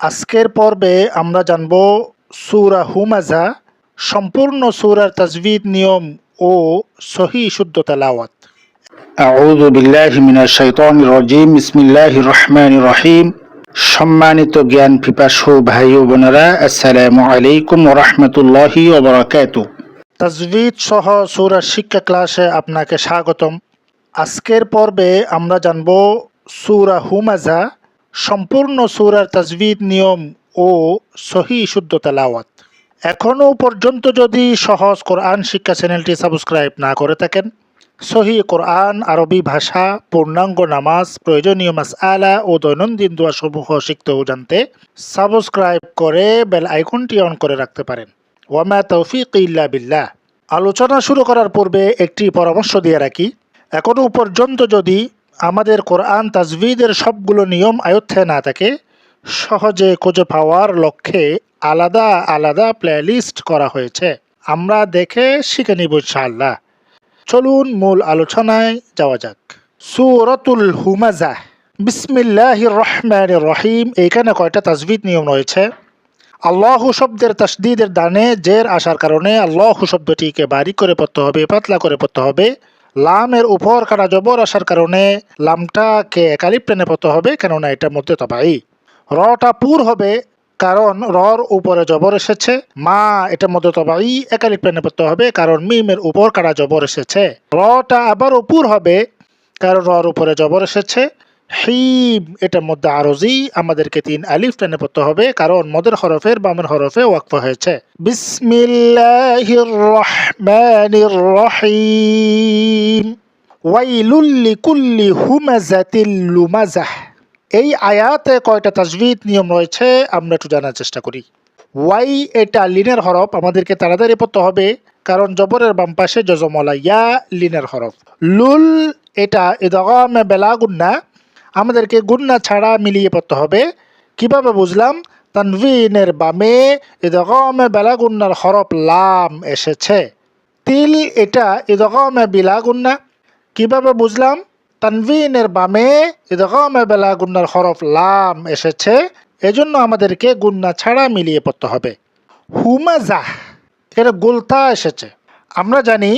আজকের পর্বে আমরা জানব সুরা হুমাজা সম্পূর্ণ সূরার তাজবিদ নিয়ম ও সহি শুদ্ধ তেলাওয়াত। আউযু বিল্লাহি মিনাশ শাইতানির রাজিম বিসমিল্লাহির রহমানির রহিম। সম্মানিত জ্ঞান পিপাসু ভাই ও বোনেরা আসসালামু আলাইকুম ওয়া রাহমাতুল্লাহি ওয়া বারাকাতুহু। তাজবিদ সহ সূরার শিক্ষা ক্লাসে আপনাকে স্বাগতম। আজকের পর্বে আমরা জানব সূরা হুমাজা সম্পূর্ণ সূরার তাজবিদ নিয়ম ও সহি শুদ্ধ তেলাওয়াত। এখনও পর্যন্ত যদি সহজ কোরআন শিক্ষা চ্যানেলটি সাবস্ক্রাইব না করে থাকেন, সহি কোরআন, আরবি ভাষা, পূর্ণাঙ্গ নামাজ, প্রয়োজনীয় মাস আলা ও দৈনন্দিন দোয়া সমূহ শিখতে ও জানতে সাবস্ক্রাইব করে বেল আইকনটি অন করে রাখতে পারেন। ওয়ামা তৌফিক ইল্লা বিল্লাহ। আলোচনা শুরু করার পূর্বে একটি পরামর্শ দিয়ে রাখি এখনও পর্যন্ত যদি আমাদের কোরআন তাজভিদের সবগুলো নিয়ম আয়ত্তে না থাকে, সহজে খুঁজে পাওয়ার লক্ষ্যে আলাদা আলাদা প্লেলিস্ট করা হয়েছে। আমরা দেখে শিখে নিব ইনশাআল্লাহ। চলুন মূল আলোচনায় যাওয়া যাক। সুরতুল হুমাজা বিসমিল্লাহ রহমান রহিম। এইখানে কয়টা তাজবিদ নিয়ম রয়েছে? আল্লাহ শব্দের তাসদিদের দানে জের আসার কারণে আল্লাহ শব্দটিকে বাড়ি করে পড়তে হবে, পাতলা করে পড়তে হবে। লামের উপর কাটা জবর আসার কারণে লামটাকে একালি প্লেনে পড়তে হবে, কেননা এটার মধ্যে তবাই রটা পুর হবে, কারণ রর উপরে জবর এসেছে। মা এটার মধ্যে তবাই একালি প্লেনে পড়তে হবে, কারণ মিমের উপর কাটা জবর এসেছে। রটা আবার উপর হবে, কারণ রর উপরে জবর এসেছে। হিম, এটার মধ্যে আরজি আমাদেরকে তিন আলিফ টেনে পড়তে হবে, কারণ মদের হরফের বামের হরফে ওয়াকফ হয়েছে। বিসমিল্লাহির এই আয়াতে কয়টা তাজবিদ নিয়ম রয়েছে, আমরা একটু জানার চেষ্টা করি। ওয়াই, এটা লিনের হরফ, আমাদেরকে তাড়াতাড়ি পড়তে হবে, কারণ জবরের বাম পাশে জজমলা ইয়া, লিনের হরফ। লুল, এটা ইদগামে বেলা গুন্না আমাদেরকে গুন্না ছাড়া মিলিয়ে পড়তে হবে। কীভাবে বুঝলাম? তানভিনের বামে ইদগামে বেলা গুন্নার হরফ লাম এসেছে। তিল এটা ইদগামে বিলা গুন্না কীভাবে বুঝলাম? তানভিনের বামে ইদগামে বেলা গুন্নার হরফ লাম এসেছে। এজন্য আমাদেরকে গুন্না ছাড়া মিলিয়ে পড়তে হবে। হুমাজা, এর গুলতা এসেছে। আমরা জানি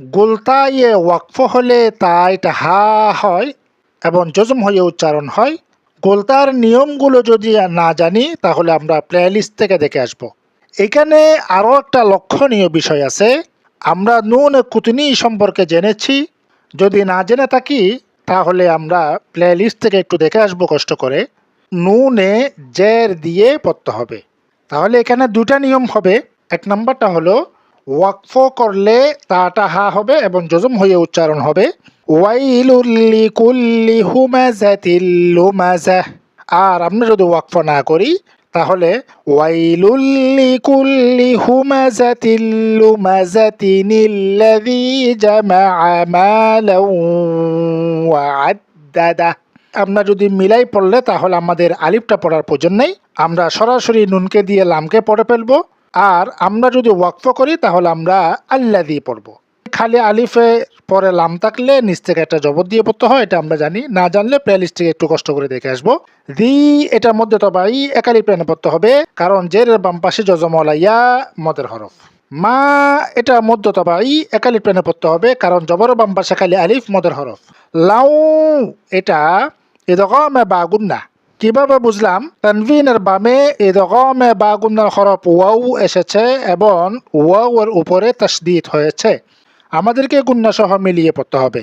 গুলতা ইয়ে ওয়াকফ হলে তা এটা হা হয়। এবং যজম হয়ে উচ্চারণ হয়। গোলতার নিয়মগুলো যদি না জানি, তাহলে আমরা প্লেলিস্ট থেকে দেখে আসব। এখানে আরও একটা লক্ষণীয় বিষয় আছে। আমরা নুন কুতনি সম্পর্কে জেনেছি। যদি না জেনে থাকি, তাহলে আমরা প্লেলিস্ট থেকে একটু দেখে আসব কষ্ট করে। নুনে জের দিয়ে পড়তে হবে। তাহলে এখানে দুটা নিয়ম হবে। এক নম্বরটা হলো ওয়াকফ করলে তাটা হা হবে এবং যজম হয়ে উচ্চারণ হবে। আর আমরা যদি ওয়াকফ না করি, তাহলে আমরা যদি মিলাই পড়লে তাহলে আমাদের আলিফটা পড়ার প্রয়োজন নেই। আমরা সরাসরি নুনকে দিয়ে লামকে পড়ে ফেলব। আর আমরা যদি ওয়াকফ করি, তাহলে আমরা আল্লা দিয়ে পড়ব। খালি আলিফে পরে লাম থাকলে নিচ থেকে একটা জবর দিয়ে পড়তে হয়, এটা আমরা জানি। না জানলে প্লেলিস্ট থেকে একটু কষ্ট করে দেখে আসব। দি, এটার মধ্যে তবাই একালি প্লেনে পড়তে হবে, কারণ জের বাম পাশে জজমলা ইয়া মদের হরফ। মা এটা মধ্য তবাই একালি প্লেনে পড়তে হবে, কারণ জবর বাম পাশে খালি আলিফ মদের হরফ। লাউ, এটা এদগমে বা গুন্না কীভাবে বুঝলাম? তানভিনের বামে এদগমে বা গুন্নার হরফ ওয়াউ এসেছে এবং ওয়াউ এর উপরে তসদিদ হয়েছে। আমাদেরকে গুন্না সহ মিলিয়ে পড়তে হবে।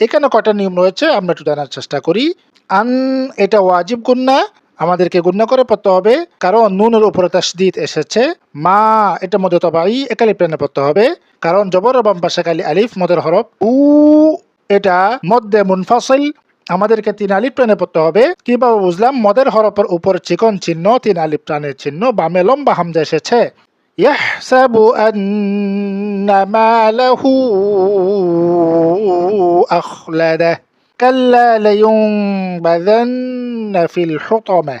এখানে কটা নিয়ম রয়েছে, আমরা একটু জানার চেষ্টা করি। আন, এটা ওয়াজিব গুন্না আমাদেরকে গুন্না করে পড়তে হবে কারণ নুনের উপরে তাসদিদ এসেছে মা এটা মধ্যে তবাই একালি প্লেনে পড়তে হবে কারণ জবর বাম পাশে কালি আলিফ মদের হরফ উ এটা মধ্যে মুনফাসিল আমাদেরকে তিন আলিফ টানে পড়তে হবে কিভাবে বুঝলাম মদের হরফের উপর চিকন চিহ্ন তিন আলিফ টানের চিহ্ন বামে লম্বা হামজা এসেছে يحسب أن ماله أخلده কাল্লা লায়ুনবাযান্না ফিল হুতামা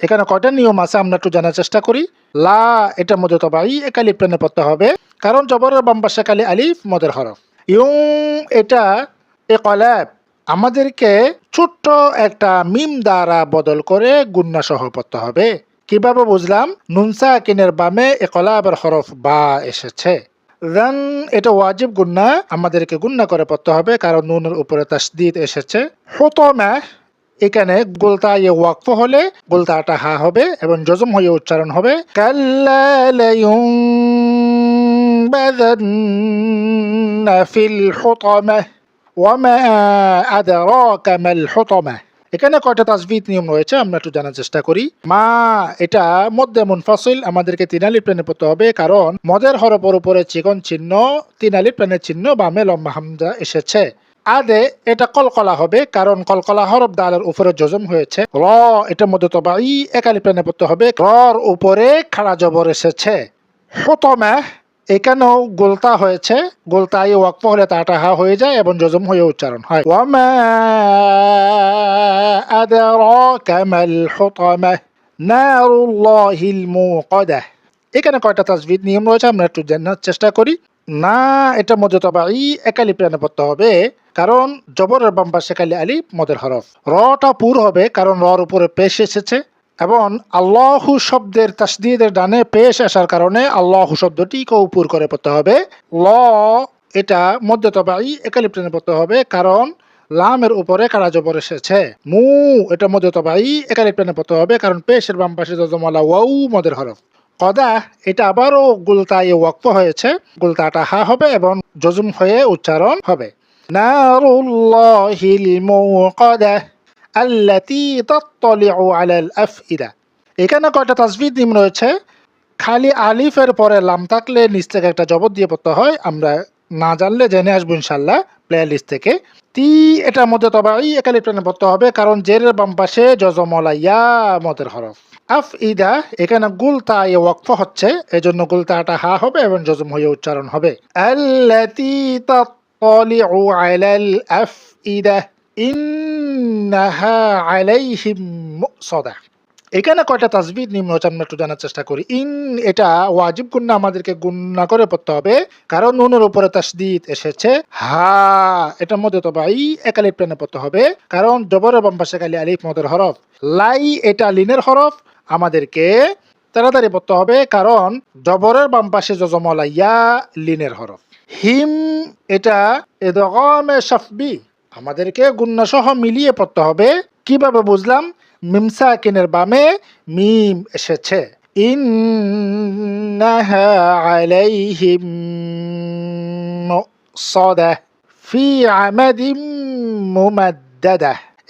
এখানে কয়টা নিয়ম আছে আমরা একটু জানার চেষ্টা করি? লা, এটা মধ্যে তবাই একালিপ টেনে পড়তে হবে। কারণ জবরের বাম কালি আলিফ, মদের হরফ। ইউং, এটা এ কলাপ আমাদেরকে ছোট্ট একটা মিম দ্বারা বদল করে গুন্না সহ পড়তে হবে। কীভাবে বুঝলাম? নুনসা কিনের বামে এ কলাবের হরফ বা এসেছে। দেন এটা ওয়াজিব গুন্না, আমাদেরকে গুন্না করে পড়তে হবে, কারণ নুনের উপরে তাসদিদ এসেছে। হুতমা, এখানে গোলতা ইয়ে ওয়াকফ হলে গোলতাটা হা হবে এবং জজম হয়ে উচ্চারণ হবে। কাল্লালায়ুনবাযান্না ফিল হুতামা, ওয়ামা আদরাকা মাল হুতামা। এখানে কয়টা তাজবিদ নিয়ম রয়েছে আমরা একটু জানার চেষ্টা করি। মা, এটা মধ্যে মুনফাসিল, আমাদেরকে তিনালি প্লেনে পড়তে হবে কারণ মদের হরপর উপরে চিকন চিহ্ন তিনালি প্লেনের চিহ্ন, বামে লম্বা হামজা এসেছে। আদে, এটা কলকলা হবে কারণ কলকলা হরফ দালের উপরে জজম হয়েছে। র, এটা মধ্যে তবাই একালি প্লেনে পড়তে হবে। রর উপরে খাড়া জবর এসেছে। হতমা এখানেও গোলতা হয়েছে। গোলতায় ওয়াকফ হলে তাটা হা হয়ে যায় এবং জজম হয়ে উচ্চারণ হয়। ওয়ামা আদরাকা মাল হুতামা নারুল্লাহিল মুকাদাহ এখানে কয়টা তাজবিদ নিয়ম রয়েছে আমরা একটু জানার চেষ্টা করি। না, এটা মধ্যে তবাই একালি প্রাণে পড়তে হবে, কারণ জবরের বাম পাশে কালি আলিফ, মদের হরফ। রটা পুর হবে, কারণ রর উপরে পেশ এসেছে। এবং আল্লাহু শব্দের তাসদিদের ডানে পেশ আসার কারণে আল্লাহু শব্দটিকে উপর করে পড়তে হবে। ল এটা মধ্য তবাই একালি প্রাণে পড়তে হবে কারণ লামের উপরে কারা জবর এসেছে? মু এটা মধ্য তবাই একালি প্রাণে পড়তে হবে কারণ পেশের বাম পাশে জজমালা ওয়াউ মদের হরফ। কদা, এটা আবারও গুলতায় ওয়াক্ফ হয়েছে। গুলতাটা হা হবে এবং জজুম হয়ে উচ্চারণ হবে। মুকাদা। আল্লাতী তাত্তালিউ আলাল আফইদা। এখানে কয়টা তাসবিদ নিম রয়েছে? খালি আলিফের পরে লাম থাকলে নিচ থেকে একটা জবর দিয়ে পড়তে হয়। আমরা না জানলে জেনে আসব ইনশাল্লাহ প্লে লিস্ট থেকে। তি, এটার মধ্যে তবাই একালি প্লেনে পড়তে হবে, কারণ জেরের বাম পাশে জজমলা ইয়া মদের হরফ। আফ ইদা এখানে গুলতা এ ওয়াকফ হচ্ছে, এজন্য গুলতাটা হা হবে এবং জজম হয়ে উচ্চারণ হবে। আল্লাতী তাত্তালিউ আলাল আফইদা ইন্নাহা আলাইহিম মুসদা এখানে কয়টা তাজবিদ নিম্ন হচ্ছে আমরা একটু জানার চেষ্টা করি। ইন এটা ওয়াজিব গুন্না আমাদেরকে গুন্না করে পড়তে হবে। কারণ নুনের উপরে তাসদিদ এসেছে। হা, এটার মধ্যে তো ভাই একালিপ টেনে পড়তে হবে। কারণ জবরের বাম পাশে কালি আলিফ মদের হরফ। লাই এটা লিনের হরফ। আমাদেরকে তাড়াতাড়ি পড়তে হবে। কারণ জবরের বাম পাশে জজমলা ইয়া লিনের হরফ। হিম এটা এদগমে শফবি। আমাদেরকে গুন্না সহ মিলিয়ে পড়তে হবে। কীভাবে বুঝলাম? মিমসা কিনের বামে মিম এসেছে।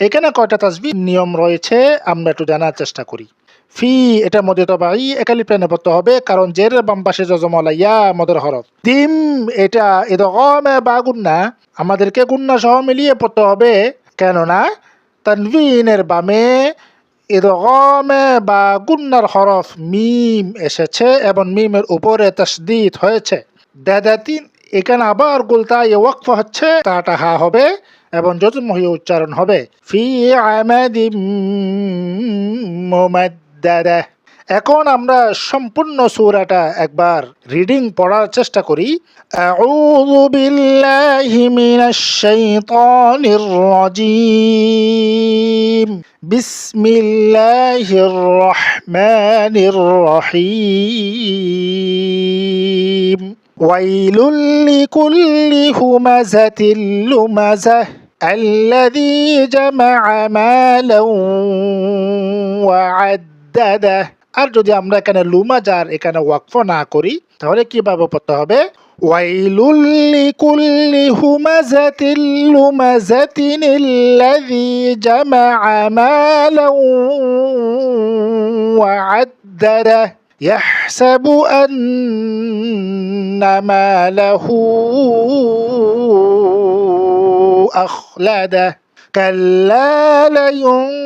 এখানে কয়টা তাসবিহ নিয়ম রয়েছে, আমরা একটু জানার চেষ্টা করি। ফি, এটা মধ্যে তো ভাই, একালি প্লেনে পড়তে হবে, কারণ জের বাম পাশে জজমলা ইয়া মদের হরফ। দিম এটা এদগমে বা গুন্না, আমাদেরকে গুন্না সহ মিলিয়ে পড়তে হবে, কেননা তানভিনের বামে ইদগমে বা গুন্নার হরফ মিম এসেছে এবং মিমের উপরে তসদিদ হয়েছে। দাদাতিন এখানে আবার গুলতা এ ওয়াকফ হচ্ছে, তাটা হা হবে এবং যজমহি উচ্চারণ হবে। ফি আমাদি মুমাদ্দাদা এখন আমরা সম্পূর্ণ সূরাটা একবার রিডিং পড়ার চেষ্টা করি আউযু বিল্লাহি মিনাশ শাইতানির রাজিম বিসমিল্লাহির রহমানির রহিম ওয়াইলুল লিকুল্লি হুমাযাতিল লুমাযাহ الذي جمع مالا وعدده আর যদি আমরা এখানে লুমাজার এখানে ওয়াকফ না করি তাহলে কিভাবে পড়তে হবে ওয়াইলুল লিকুল্লি হুমাযাতিল লুমাযাতিন আল্লাযী জামা'a মালান وعدده يحسب أن ماله أخلده كلا لينبذن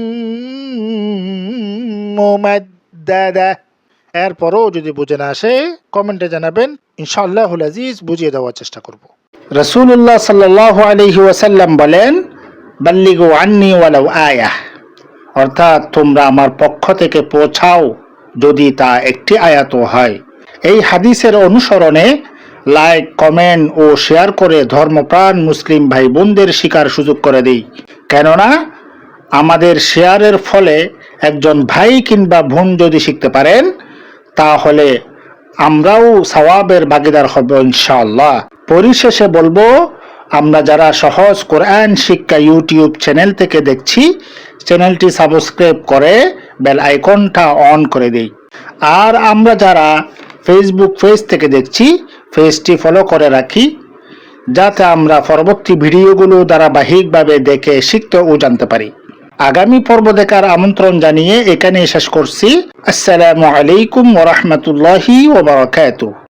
মুমাদ্দাদা এরপরও যদি বুঝে না আসে, কমেন্টে জানাবেন, ইনশাআল্লাহুল আজিজ বুঝিয়ে দেওয়ার চেষ্টা করব। রসুল্লাহ সাল্লাহ আলহি ওয়াসাল্লাম বলেন, বাল্লিগু আন্নি ওয়ালাউ আয়াহ অর্থাৎ তোমরা আমার পক্ষ থেকে পৌঁছাও যদি তা একটি আয়াত হয়। এই হাদিসের অনুসরণে লাইক, কমেন্ট ও শেয়ার করে ধর্মপ্রাণ মুসলিম ভাই বোনদের শিকার সুযোগ করে দিই। কেননা, আমাদের শেয়ারের ফলে একজন ভাই কিংবা বোন যদি শিখতে পারেন, তাহলে আমরাও সওয়াবের ভাগিদার হব ইনশাআল্লাহ। পরিশেষে বলব, আমরা যারা সহজ কোরআন শিক্ষা ইউটিউব চ্যানেল থেকে দেখছি, চ্যানেলটি সাবস্ক্রাইব করে বেল আইকনটা অন করে দেই। আর আমরা যারা ফেসবুক পেজ থেকে দেখছি, পেজটি ফলো করে রাখি, যাতে আমরা পরবর্তী ভিডিওগুলো ধারাবাহিকভাবে দেখে শিখতে ও জানতে পারি। আগামী পর্ব দেখার আমন্ত্রণ জানিয়ে এখানে শেষ করছি। আসসালামু আলাইকুম ওরহমতুল্লাহি ওবরাকাতুহ